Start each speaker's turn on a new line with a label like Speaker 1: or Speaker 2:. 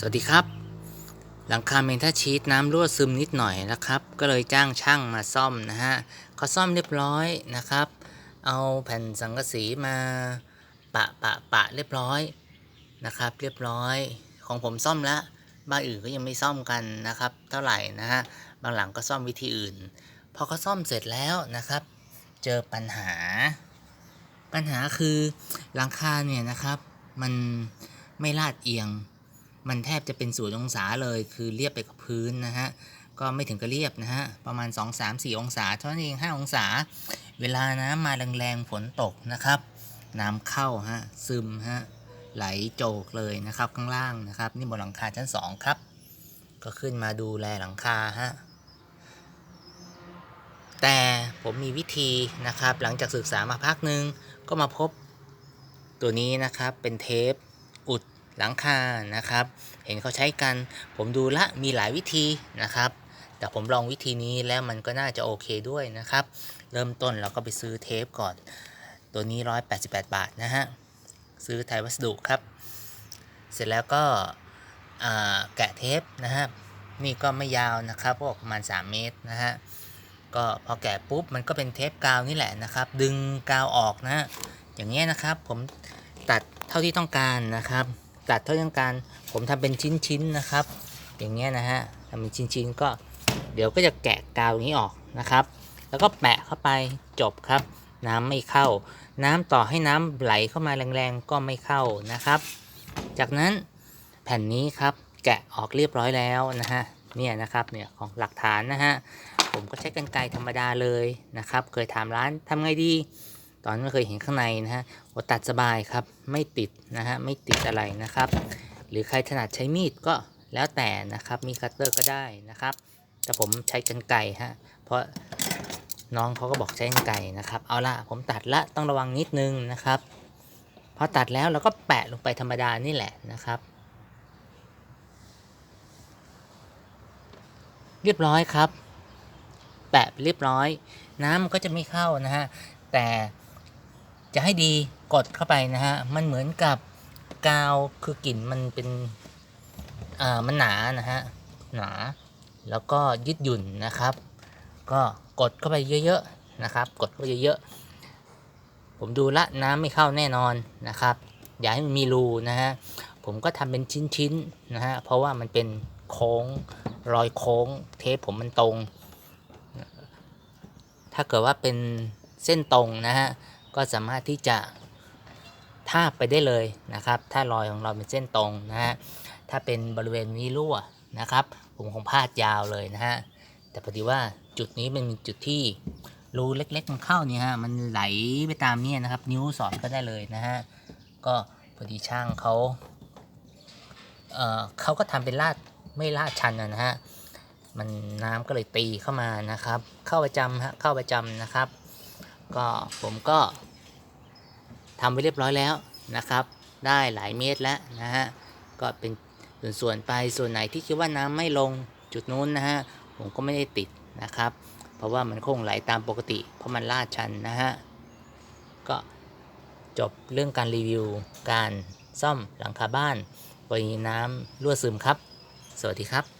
Speaker 1: สวัสดีครับ หลังคาเมนทัชชีตน้ำรั่วซึมนิดหน่อยนะครับ ก็เลยจ้างช่างมาซ่อมนะฮะเขาซ่อมเรียบร้อยนะครับ เอาแผ่นสังกะสีมาปะปะปะเรียบร้อยนะครับ เรียบร้อยของผมซ่อมแล้วบ้านอื่นก็ยังไม่ซ่อมกันนะครับ เท่าไหร่นะฮะบางหลังก็ซ่อมวิธีอื่นพอเขาซ่อมเสร็จแล้วนะครับ เจอปัญหา ปัญหาคือหลังคาเนี่ยนะครับ มันไม่ลาดเอียง มันแทบจะเป็นศูนย์องศาเลยคือเรียบไปกับพื้นนะฮะก็ไม่ถึงกับเรียบนะฮะประมาณ 2 3 4 องศาเท่านั้นเอง 5 องศา เวลาน้ำมาแรงๆฝนตกนะครับน้ำเข้าฮะซึมฮะไหลโจกเลยนะครับข้างล่างนะครับนี่บนหลังคาชั้น 2 ครับ ก็ขึ้นมาดูแลหลังคาฮะแต่ผมมีวิธีนะครับ หลังจากศึกษามาพักหนึ่งก็มาพบตัวนี้นะครับเป็นเทปอุด หลังคานะครับ เห็นเขาใช้กัน ผมดูละมีหลายวิธีนะครับ แต่ผมลองวิธีนี้แล้วมันก็น่าจะโอเคด้วยนะครับ เริ่มต้นเราก็ไปซื้อเทปก่อน ตัวนี้ 188 บาทนะฮะ ซื้อไทยวัสดุครับ เสร็จแล้วก็แกะเทปนะฮะนี่ก็ไม่ยาวนะครับก็ประมาณ 3 เมตรนะฮะก็พอแกะปุ๊บมันก็เป็นเทปกาวนี่แหละนะครับ ดึงกาวออกนะ อย่างเงี้ยนะครับผมตัดเท่าที่ต้องการนะครับ ตัดเท่าที่ต้องการ ผมทำเป็นชิ้นๆนะครับ อย่างเงี้ยนะฮะทำเป็นชิ้นๆก็เดี๋ยวก็จะแกะกาวอย่างนี้ออกนะครับ แล้วก็แปะเข้าไปจบครับ น้ำไม่เข้า น้ำต่อให้น้ำไหลเข้ามาแรงๆก็ไม่เข้านะครับ จากนั้นแผ่นนี้ครับแกะออกเรียบร้อยแล้วนะฮะเนี่ยนะครับเนี่ยของหลักฐานนะฮะผมก็ใช้กรรไกรธรรมดาเลยนะครับ เคยถามร้านทำไงดี ตอนนั้นไม่เคยเห็นข้างในนะฮะตัดสบายครับไม่ติดนะฮะไม่ติดอะไรนะครับ หรือใครถนัดใช้มีดก็แล้วแต่นะครับมีคัตเตอร์ก็ได้นะครับ แต่ผมใช้กรรไกรฮะเพราะน้องเขาก็บอกใช้กรรไกรนะครับ เอาละผมตัดละต้องระวังนิดนึงนะครับพอตัดแล้วเราก็แปะลงไปธรรมดานี่แหละนะครับเรียบร้อยครับ แปะเรียบร้อย น้ำมันก็จะไม่เข้านะฮะ แต่ จะให้ดีกดเข้าไปนะฮะ มันเหมือนกับกาวคือกลิ่นมันเป็นอ่ามันหนานะฮะ หนา แล้วก็ยืดหยุ่นนะครับ ก็กดเข้าไปเยอะๆนะครับ กดเข้าไปเยอะๆ ผมดูละน้ำไม่เข้าแน่นอนนะครับ อย่าให้มันมีรูนะฮะ ผมก็ทำเป็นชิ้นๆนะฮะ เพราะว่ามันเป็นโค้งรอยโค้ง เทปผมมันตรง ถ้าเกิดว่าเป็นเส้นตรงนะฮะ ก็สามารถที่จะทาบไปได้เลยนะครับ ถ้ารอยของเราเป็นเส้นตรงนะฮะ ถ้าเป็นบริเวณนี้รั่วนะครับ ผมคงพาดยาวเลยนะฮะ แต่พอดีว่าจุดนี้มันจุดที่รูเล็กๆมันเข้าเนี่ยฮะ มันไหลไปตามนี่นะครับ นิ้วสอดก็ได้เลยนะฮะ ก็พอดีช่างเขาเอ่อเขาก็ทำเป็นลาดไม่ลาดชันนะนะฮะ มันน้ำก็เลยตีเข้ามานะครับ เข้าประจำฮะ เข้าประจำนะครับ ก็ผมก็ ทำไว้เรียบร้อยแล้วนะครับ ได้หลายเมตรแล้วนะฮะก็เป็นส่วนๆไปส่วนไหนที่คิดว่าน้ำไม่ลงจุดนู้นนะฮะผมก็ไม่ได้ติดนะครับ เพราะว่ามันคงไหลตามปกติ เพราะมันลาดชันนะฮะก็จบเรื่องการรีวิว การซ่อมหลังคาบ้านกรณีน้ำรั่วซึมครับ สวัสดีครับ